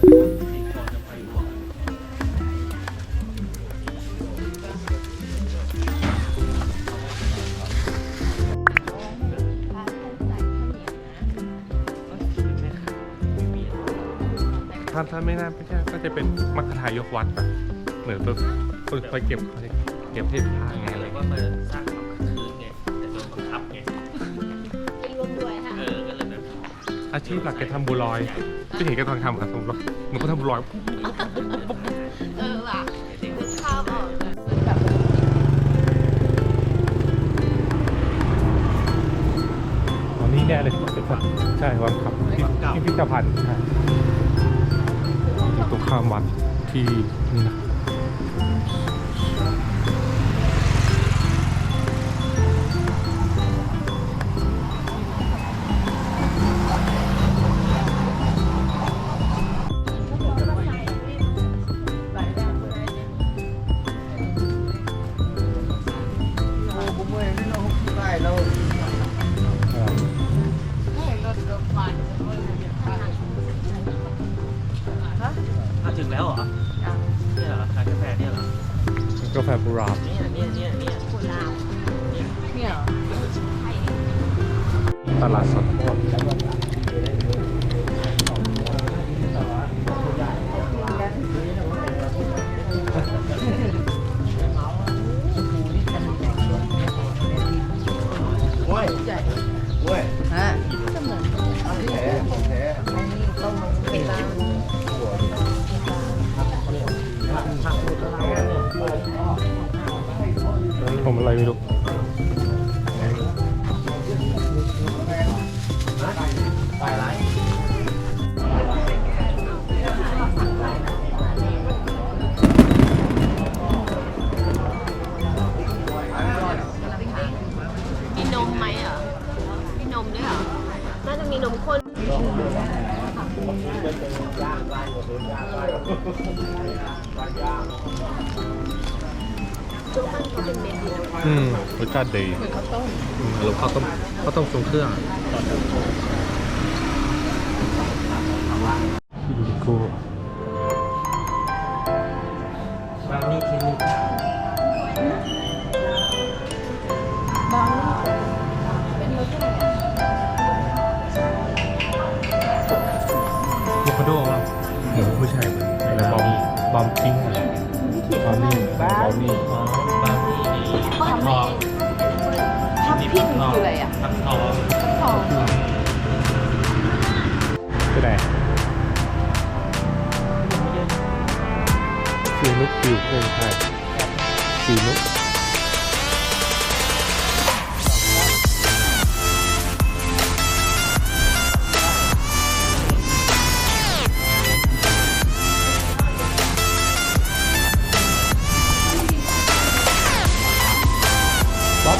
ถ้าถ้าไม่น่าไม่ใช่ก็จะเป็นมัคคทายกวัดอะเหมือนแบบคนคอยเก็บคอยเก็บเทศผ้าไงอะไรเรียกว่ามาสร้าง อาชีพหลักแกทำบัวลอยที่เห็นแกตอนทำครับทำบัวลอยหนูก็ทำบัวลอยเออว่ะนึกภาพออกอ๋อนี่แน่เลยใช่วังขับที่พิพิธภัณฑ์ใช่อยู่ตรงข้ามวัดที่นี่นะ มาถึงแล้วเหรอเนี่ยเหรอร้านกาแฟเนี่ยเหรอกาแฟบูราบเนี่ยเนี่ยเนี่ยเนี่ยคนลาบเนี่ยเหรอตลาดสดผ มอะไรไม่รู้มีนมไหมเหรอมีนมด้วยเหรอ น่าจะมีนมข้น จุ๊บมันเขาเป็นเม็ดดีนะอืมรสชาติดีเหมือนข้าวต้มอืมแล้วข้าวต้มข้าวต้มทรงเครื่องที่ดูกูบางนี่ชิ้นนึงบางเป็นรสชาติโวคาโดป่ะหมูไม่ใช่อะไรบอมบอมปิ้งอะไรบอมนี่บอมนี่อ๋อบางนี่นี่ ทับทองทับพิ้งคืออะไรอะทับทองทองไปไหนฟิวนุกฟิวเออใช่ฟิวนุก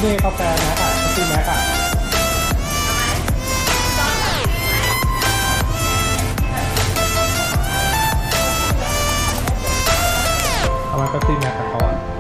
นี่กาแฟแม็กอะกาแฟแม็กอะทำไมกาแฟแม็กกับเขาอะ